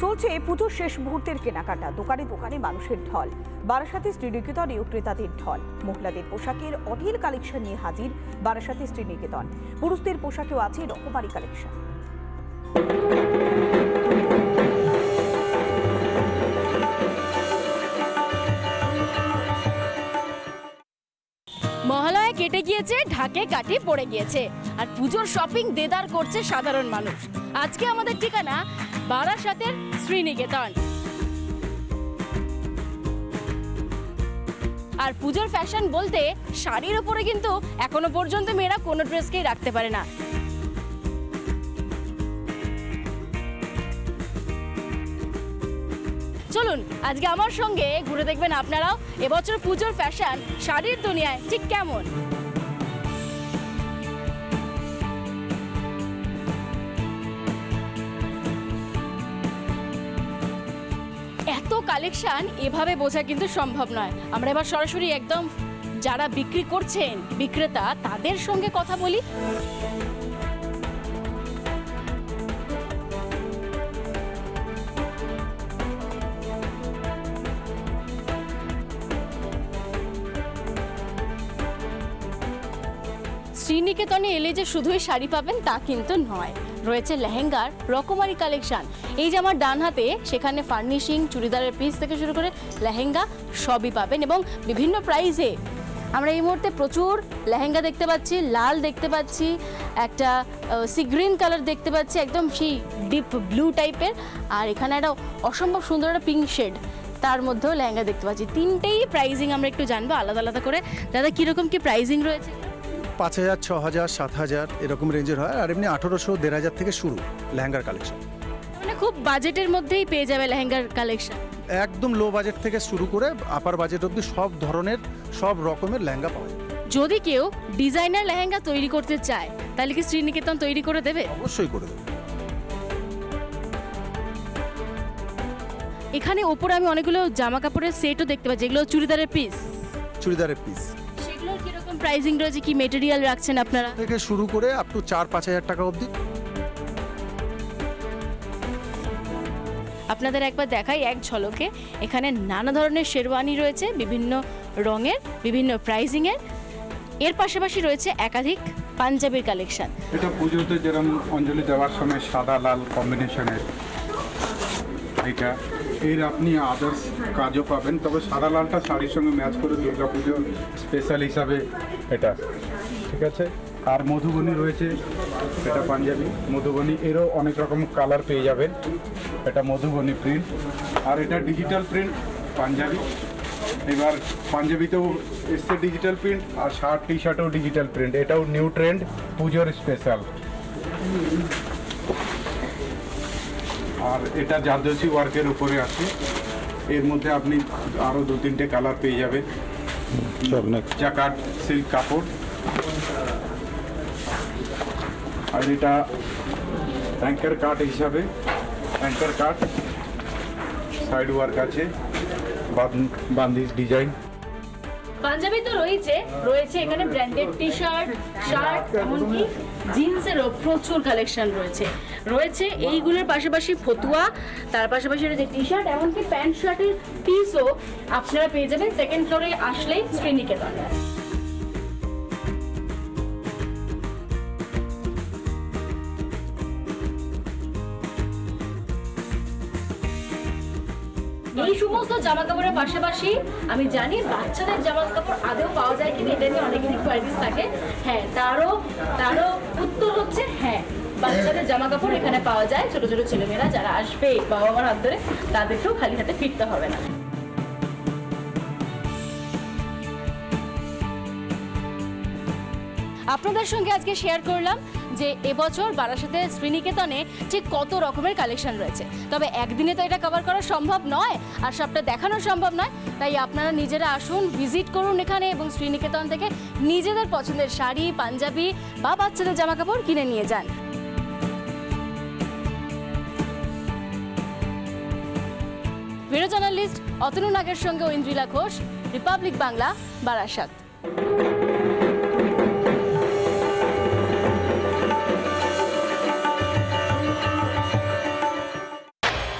চলছে পুজোর শেষ মুহূর্তের কেনাকাটা। দোকানে দোকানে মানুষের ঢল। বারাসাতে শ্রীনিকেতনে ক্রেতাদের ঢল। মহিলাদের পোশাকের অঢেল কালেকশন নিয়ে হাজির বারাসাতে শ্রীনিকেতন পুরুষদের পোশাকেও আছে রকমারি কালেকশন। মহালয়া কেটে গিয়েছে, ঢাকে কাঠি পড়ে গিয়েছে। আর পুজোর শপিং দেদার করছে সাধারণ মানুষ। আজকে আমাদের ঠিকানা বারাসাতের শ্রীনিকেতন। আর পুজোর ফ্যাশন বলতে শাড়ির উপরে কিন্তু এখনও পর্যন্ত মেয়েরা কোনো ড্রেসকেই রাখতে পারে না। চলুন, আজকে আমার সঙ্গে ঘুরে দেখবেন আপনারাও, এবছর পুজোর ফ্যাশন শাড়ির দুনিয়ায় ঠিক কেমন? এত কালেকশন এভাবে বোঝা কিন্তু সম্ভব নয়। আমরা এবার সরাসরি একদম যারা বিক্রি করছেন বিক্রেতা, তাদের সঙ্গে কথা বলি। শ্রীনিকেতনে এলে যে শুধুই শাড়ি পাবেন তা কিন্তু নয়। রয়েছে লেহেঙ্গার রকমারি কালেকশন। এই যে আমার ডান হাতে, সেখানে ফার্নিশিং, চুড়িদারের পিস থেকে শুরু করে লেহেঙ্গা সবই পাবেন এবং বিভিন্ন প্রাইসে আমরা এই মুহূর্তে প্রচুর লেহেঙ্গা দেখতে পাচ্ছি, লাল দেখতে পাচ্ছি, একটা সি গ্রিন কালার দেখতে পাচ্ছি, একদম সেই ডিপ ব্লু টাইপের আর এখানে একটা অসম্ভব সুন্দর একটা পিঙ্ক শেড তার মধ্যেও লেহেঙ্গা দেখতে পাচ্ছি। তিনটেই প্রাইজিং আমরা একটু জানব, আলাদা আলাদা করে। দাদা, কীরকম কি প্রাইজিং রয়েছে? পাঁচ হাজার ছ হাজার সাত হাজার এরকম রেঞ্জের হয় আর এমনি আঠেরোশো দেড় হাজার থেকে শুরু লেহেঙ্গার কালেকশন মানে খুব বাজেটের মধ্যেই পেয়ে যাবে লেহেঙ্গার কালেকশন একদম লো বাজেট থেকে শুরু করে আপার বাজেট অবধি সব ধরনের সব রকমের লেহেঙ্গা পাওয়া যায়। যদি কেউ ডিজাইনার লেহেঙ্গা তৈরি করতে চায় তাহলে কি শ্রীনিকেতন তৈরি করে দেবে? অবশ্যই করে দেবে। এখানে ওপরে আমি অনেকগুলো জামা কাপড়ের সেটও দেখতে পাচ্ছি যেগুলো চুড়িদারের পিস চুড়িদারের পিস কীরকম প্রাইসিং রয়েছে কি মেটেরিয়াল রাখছেন আপনারা? থেকে শুরু করে আপ টু চার পাঁচ হাজার টাকা অবধি। আপনাদের একবার দেখাই এক ঝলকে। এখানে নানা ধরনের শেরওয়ানি রয়েছে বিভিন্ন রঙের বিভিন্ন প্রাইজিংয়ের এর। পাশাপাশি রয়েছে একাধিক পাঞ্জাবির কালেকশন এটা পুজোতে যেরকম অঞ্জলি দেওয়ার সময় সাদা লাল কম্বিনেশনের এটা এর আপনি আদার্স কাজও পাবেন, তবে সাদা লালটা শাড়ির সঙ্গে ম্যাচ করে দুর্গা পুজোর স্পেশাল হিসাবে এটা। ঠিক আছে? আর মধুবনী রয়েছে, এটা পাঞ্জাবি। মধুবনী এরও অনেক রকম কালার পেয়ে যাবেন। এটা মধুবনী প্রিন্ট আর এটা ডিজিটাল প্রিন্ট পাঞ্জাবি। এবার পাঞ্জাবিতেও এসছে ডিজিটাল প্রিন্ট আর শার্ট টি শার্টেও ডিজিটাল প্রিন্ট এটাও নিউ ট্রেন্ড পুজোর স্পেশাল আর এটা জারদোসি ওয়ার্কের উপরে আছে। এর মধ্যে আপনি আরও দু তিনটে কালার পেয়ে যাবেন। জাকাট সিল্ক কাপড়। আর এটা অ্যাঙ্কার কাট হিসাবে অ্যাঙ্কার কাট সাইড ওয়ার্ক আছে। বান- বান্দিজ ডিজাইন পাঞ্জাবি তো রয়েছে রয়েছে এখানে ব্র্যান্ডেড টি শার্ট শার্ট এমনকি জিন্সেরও প্রচুর কালেকশন রয়েছে। রয়েছে এইগুলোর পাশাপাশি ফতুয়া, তার পাশাপাশি রয়েছে টি শার্ট এমনকি প্যান্ট শার্টের পিসও আপনারা পেয়ে যাবেন সেকেন্ড ফ্লোরে আসলেই শ্রীনিকেতন এই সমস্ত জামা কাপড়ের পাশাপাশি আমি জানি বাচ্চাদের জামা কাপড় আদেও পাওয়া যায় কিনা এটা নিয়ে অনেকেরই কোয়ারিজ থাকে। হ্যাঁ তারও তারও উত্তর হচ্ছে হ্যাঁ বাচ্চাদের জামা কাপড় এখানে পাওয়া যায়। ছোট ছোট ছেলেমেয়েরা যারা আসবে বাবা মার হাত ধরে, তাদেরকেও খালি হাতে ফিরতে হবে না। আপনাদের সঙ্গে আজকে শেয়ার করলাম। যে এবছর বারাসাতে শ্রীনিকেতনে ঠিক কত রকমের কালেকশন রয়েছে। তবে একদিনে তো এটা কভার করা সম্ভব নয় আর সবটা দেখানো সম্ভব নয়। তাই আপনারা নিজেরা আসুন ভিজিট করুন এখানে এবং শ্রীনিকেতন থেকে নিজেদের পছন্দের শাড়ি, পাঞ্জাবি বা বাচ্চাদের জামা কাপড় কিনে নিয়ে যান। জার্নালিস্ট অতনু নাগের সঙ্গে ঐন্দ্রিলা ঘোষ, রিপাবলিক বাংলা, বারাসাত।